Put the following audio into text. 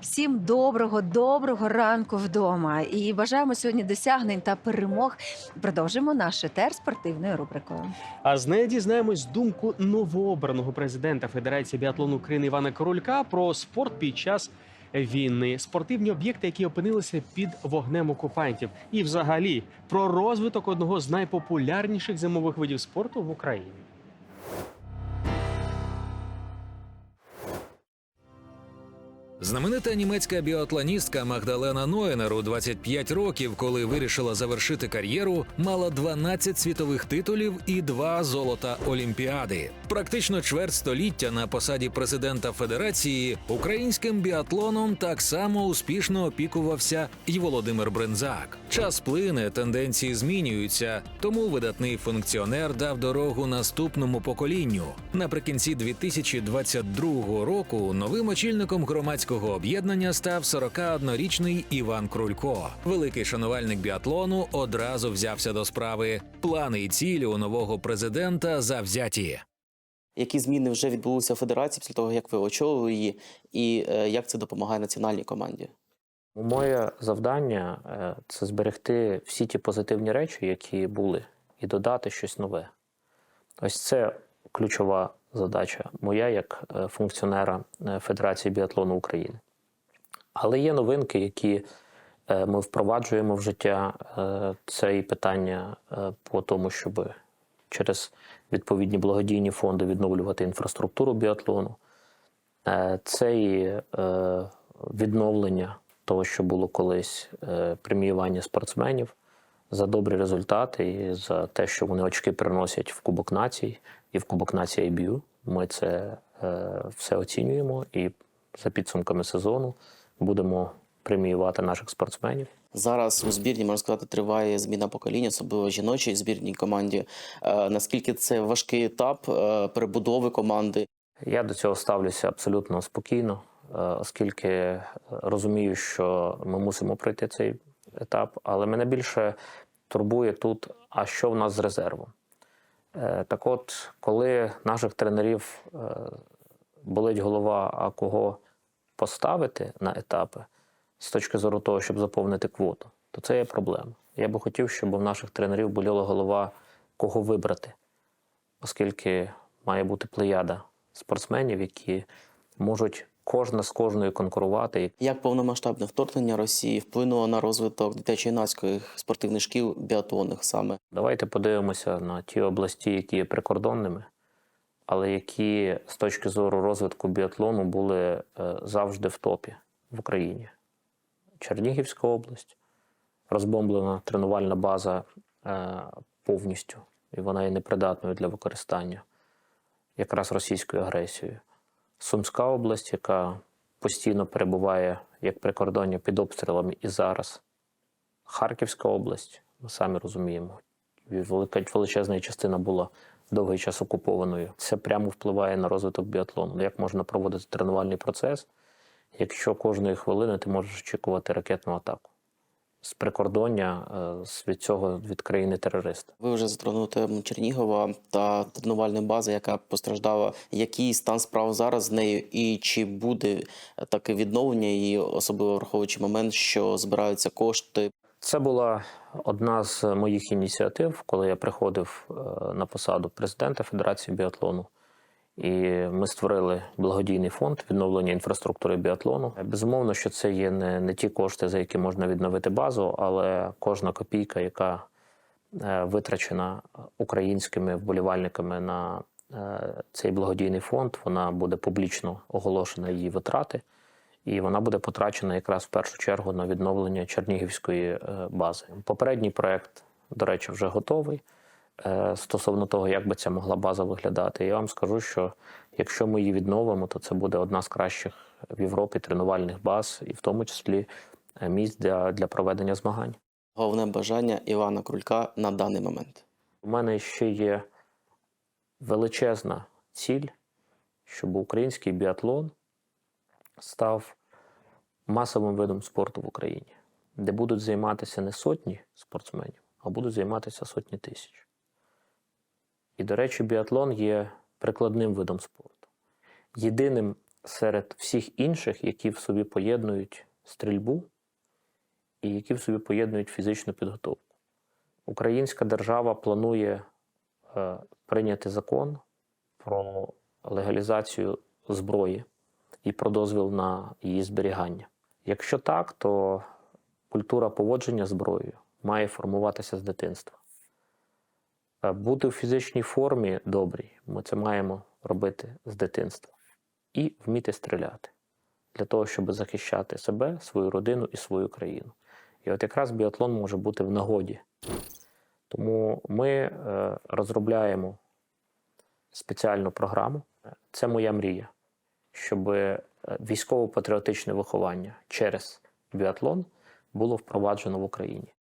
Всім доброго, доброго ранку вдома. І бажаємо сьогодні досягнень та перемог. Продовжимо наш етер спортивною рубрикою. А з неї дізнаємось думку новообраного президента Федерації біатлону України Івана Королька про спорт під час війни, спортивні об'єкти, які опинилися під вогнем окупантів, і взагалі про розвиток одного з найпопулярніших зимових видів спорту в Україні. Знаменита німецька біатлоністка Магдалена Ноєнер у 25 років, коли вирішила завершити кар'єру, мала 12 світових титулів і два золота Олімпіади. Практично чверть століття на посаді президента федерації українським біатлоном так само успішно опікувався і Володимир Брензак. Час плине, тенденції змінюються, тому видатний функціонер дав дорогу наступному поколінню. Наприкінці 2022 року новим очільником громадського об'єднання став 41-річний Іван Крулько. Великий шанувальник біатлону одразу взявся до справи. Плани і цілі у нового президента завзяті. Які зміни вже відбулися в федерації після того, як ви очолили її, і е, як це допомагає національній команді? Моє завдання е, це зберегти всі ті позитивні речі, які були, і додати щось нове. Ось це ключова задача моя як е, функціонера е, Федерації біатлону України. Але є новинки, які е, ми впроваджуємо в життя. Це і питання по тому, щоб через відповідні благодійні фонди відновлювати інфраструктуру біатлону. Це і відновлення того, що було колись преміювання спортсменів за добрі результати і за те, що вони очки приносять в Кубок націй і в Кубок націй IBU. Ми це е, все оцінюємо і за підсумками сезону будемо преміювати наших спортсменів. Зараз у збірні можна сказати, триває зміна покоління, особливо жіночій збірній команді. Е, наскільки це важкий етап е, перебудови команди? Я до цього ставлюся абсолютно спокійно, оскільки розумію, що ми мусимо пройти цей етап. Але мене більше турбує тут, а що в нас з резервом. Е, Так от, коли наших тренерів е, болить голова, а кого поставити на етапи з точки зору того, щоб заповнити квоту, то це є проблема. Я би хотів, щоб в наших тренерів боліла голова, кого вибрати, оскільки має бути плеяда спортсменів, які можуть кожна з кожною конкурувати. Як повномасштабне вторгнення Росії вплинуло на розвиток дитячо-юнацьких спортивних шкіл біатлонних саме? Давайте подивимося на ті області, які є прикордонними, але які з точки зору розвитку біатлону були е, завжди в топі в Україні. Чернігівська область, розбомблена тренувальна база е, повністю, і вона є непридатною для використання якраз російською агресією. Сумська область, яка постійно перебуває як прикордоння під обстрілами і зараз. Харківська область, ми самі розуміємо, велика величезна частина була довгий час окупованою. Це прямо впливає на розвиток біатлону. Ну, Як можна проводити тренувальний процес, якщо кожної хвилини ти можеш очікувати ракетну атаку з прикордоння е, від цього від країни терориста. Ви вже затронули тему Чернігова та тренувальної бази, яка постраждала. Який стан справ зараз з нею, і чи буде таке відновлення її, особливо враховуючи момент, що збираються кошти Це була одна з моїх ініціатив, коли я приходив е, на посаду президента Федерації біатлону. І ми створили благодійний фонд відновлення інфраструктури біатлону. Безумовно, що це є не, не ті кошти, за які можна відновити базу, але кожна копійка, яка е, витрачена українськими вболівальниками на е, цей благодійний фонд, вона буде публічно оголошена її витрати, і вона буде потрачена якраз в першу чергу на відновлення Чернігівської е, бази. Попередній проект, до речі, вже готовий. Е, Стосовно того, як би ця могла база виглядати, я вам скажу, що якщо ми її відновимо, то це буде одна з кращих в Європі тренувальних баз, і в тому числі е, місць для, для проведення змагань. головне бажання Івана Крулька на даний момент? У мене ще є величезна ціль, щоб український біатлон став масовим видом спорту в Україні, де будуть займатися не сотні спортсменів, а будуть займатися сотні тисяч. І, до речі, біатлон є прикладним видом спорту. Єдиним серед всіх інших, які в собі поєднують стрільбу і які в собі поєднують фізичну підготовку. Українська держава планує е, прийняти закон про легалізацію зброї і про дозвіл на її зберігання. Якщо так, то культура поводження зброєю має формуватися з дитинства. Е, Бути в фізичній формі добрій, ми це маємо робити з дитинства. І вміти стріляти для того, щоб захищати себе, свою родину і свою країну. І от якраз біатлон може бути в нагоді. Тому ми е, розробляємо спеціальну програму. Це моя мрія, щоб е, військово-патріотичне виховання через біатлон було впроваджено в Україні.